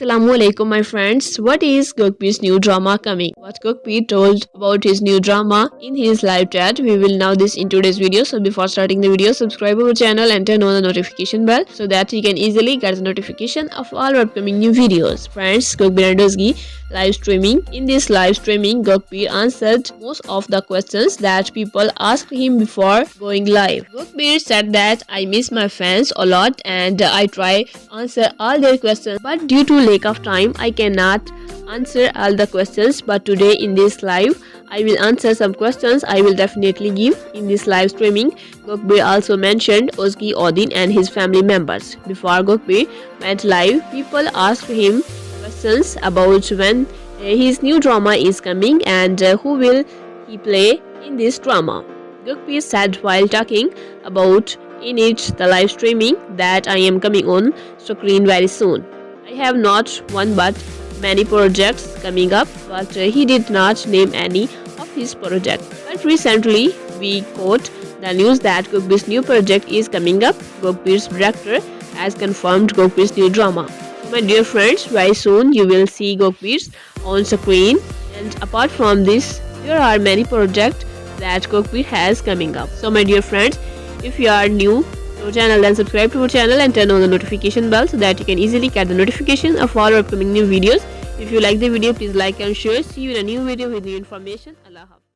Assalamu alaikum my friends. What is Gokbir's new drama coming? What Gokbir told about his new drama in his live chat. We will know this in today's video. So before starting the video, subscribe our channel and turn on the notification bell so that you can easily get the notification of all upcoming new videos. Friends, Gokbir and Dozgi live streaming. In this live streaming, Gokbir answered most of the questions that people asked him before going live. Gokbir said that I miss my fans a lot and I try answer all their questions but due to lack of time I cannot answer all the questions but today in this live I will answer some questions I will definitely give in this live streaming. Gokbir also mentioned Ozgi Odin and his family members. Before Gokbir went live, people asked him questions about when uh, his new drama is coming and uh, who will he play in this drama. Gokbir said while talking about in it the live streaming that I am coming on screen very soon. I have not one but many projects coming up but he did not name any of his projects. But recently we caught the news that Gokbir's new project is coming up. Gokbir's director has confirmed Gokbir's new drama. My dear friends, very soon you will see Gokbir's on screen. And apart from this, there are many projects that Gokbir has coming up. So my dear friends, if you are new our channel then subscribe to our channel and turn on the notification bell so that you can easily get the notification of all our upcoming new videos. If you like the video, please like and share. See you in a new video with new information. Allah Hafiz.